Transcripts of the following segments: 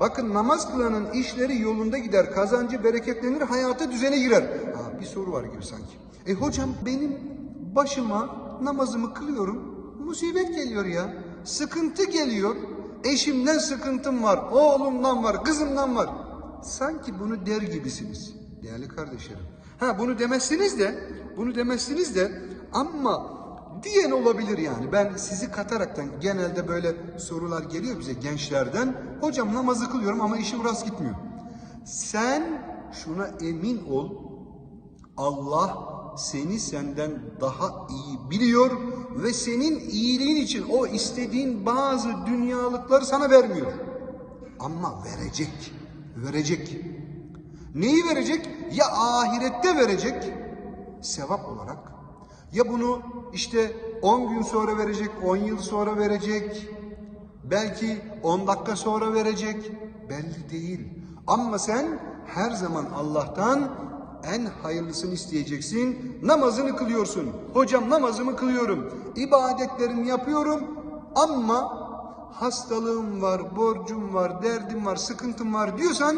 Bakın namaz kılanın işleri yolunda gider, kazancı bereketlenir, hayata düzene girer. Ha, bir soru var gibi sanki. E hocam benim başıma namazımı kılıyorum, musibet geliyor ya. Sıkıntı geliyor. Eşimden sıkıntım var, oğlumdan var, kızımdan var. Sanki bunu der gibisiniz değerli kardeşlerim. Ha bunu demezsiniz de, bunu demezsiniz de ama diyen olabilir yani. Ben sizi kataraktan genelde böyle sorular geliyor bize gençlerden. Hocam namazı kılıyorum ama işim rast gitmiyor. Sen şuna emin ol. Allah seni senden daha iyi biliyor ve senin iyiliğin için o istediğin bazı dünyalıkları sana vermiyor. Ama verecek. Verecek. Neyi verecek? Ya ahirette verecek sevap olarak ya bunu işte 10 gün sonra verecek, 10 yıl sonra verecek, belki 10 dakika sonra verecek, belli değil. Ama sen her zaman Allah'tan en hayırlısını isteyeceksin. Namazını kılıyorsun. Hocam namazımı kılıyorum. İbadetlerimi yapıyorum ama hastalığım var, borcum var, derdim var, sıkıntım var diyorsan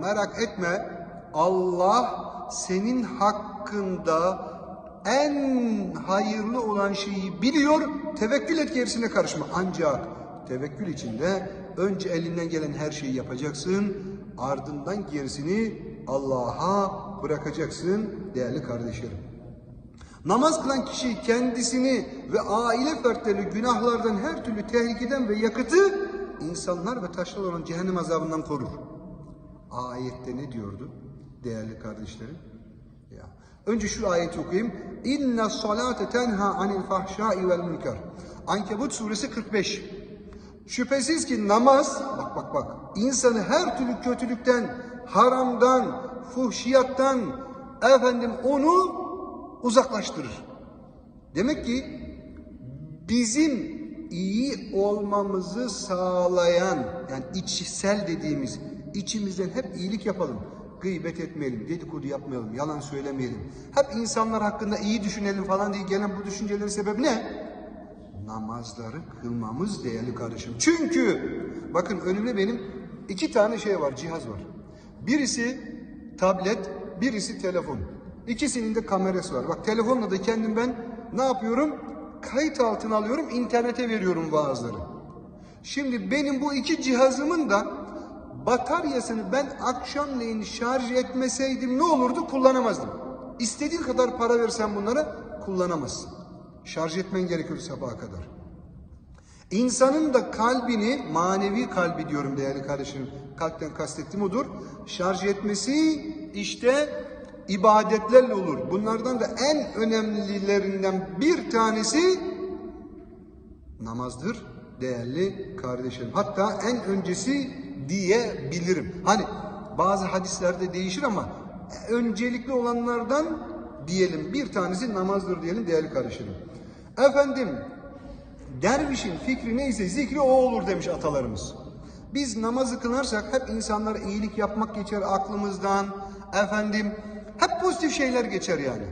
merak etme. Allah senin hakkında en hayırlı olan şeyi biliyor. Tevekkül et gerisine karışma. Ancak tevekkül içinde önce elinden gelen her şeyi yapacaksın. Ardından gerisini Allah'a bırakacaksın değerli kardeşlerim. Namaz kılan kişi kendisini ve aile fertlerini günahlardan her türlü tehlikeden ve yakıtı insanlar ve taşlar olan cehennem azabından korur. Ayette ne diyordu değerli kardeşlerim? Ya. Önce şu ayeti okuyayım. İnne salate tenha anil fahşai vel münker. Ankebut suresi 45. Şüphesiz ki namaz, bak bak bak, insanı her türlü kötülükten, haramdan, fuhşiyattan, efendim onu uzaklaştırır. Demek ki bizim iyi olmamızı sağlayan, yani içsel dediğimiz, içimizden hep iyilik yapalım. Gıybet etmeyelim, dedikodu yapmayalım, yalan söylemeyelim. Hep insanlar hakkında iyi düşünelim falan diye gelen bu düşüncelerin sebebi ne? Namazları kılmamız değerli kardeşim. Çünkü bakın önümde benim iki tane şey var, cihaz var. Birisi tablet, birisi telefon. İkisinin de kamerası var. Bak telefonla da kendim ben ne yapıyorum? Kayıt altına alıyorum, internete veriyorum vaazları. Şimdi benim bu iki cihazımın da bataryasını ben akşamleyin şarj etmeseydim ne olurdu? Kullanamazdım. İstediğin kadar para versen bunlara kullanamazsın. Şarj etmen gerekiyor sabaha kadar. İnsanın da kalbini, manevi kalbi diyorum değerli kardeşim, kalpten kastettiğim odur. Şarj etmesi işte ibadetlerle olur. Bunlardan da en önemlilerinden bir tanesi namazdır değerli kardeşlerim. Hatta en öncesi diyebilirim. Hani bazı hadislerde değişir ama öncelikli olanlardan diyelim bir tanesi namazdır diyelim değerli kardeşlerim. Efendim dervişin fikri neyse zikri o olur demiş atalarımız. Biz namazı kılarsak hep insanlara iyilik yapmak geçer aklımızdan. Efendim hep pozitif şeyler geçer yani.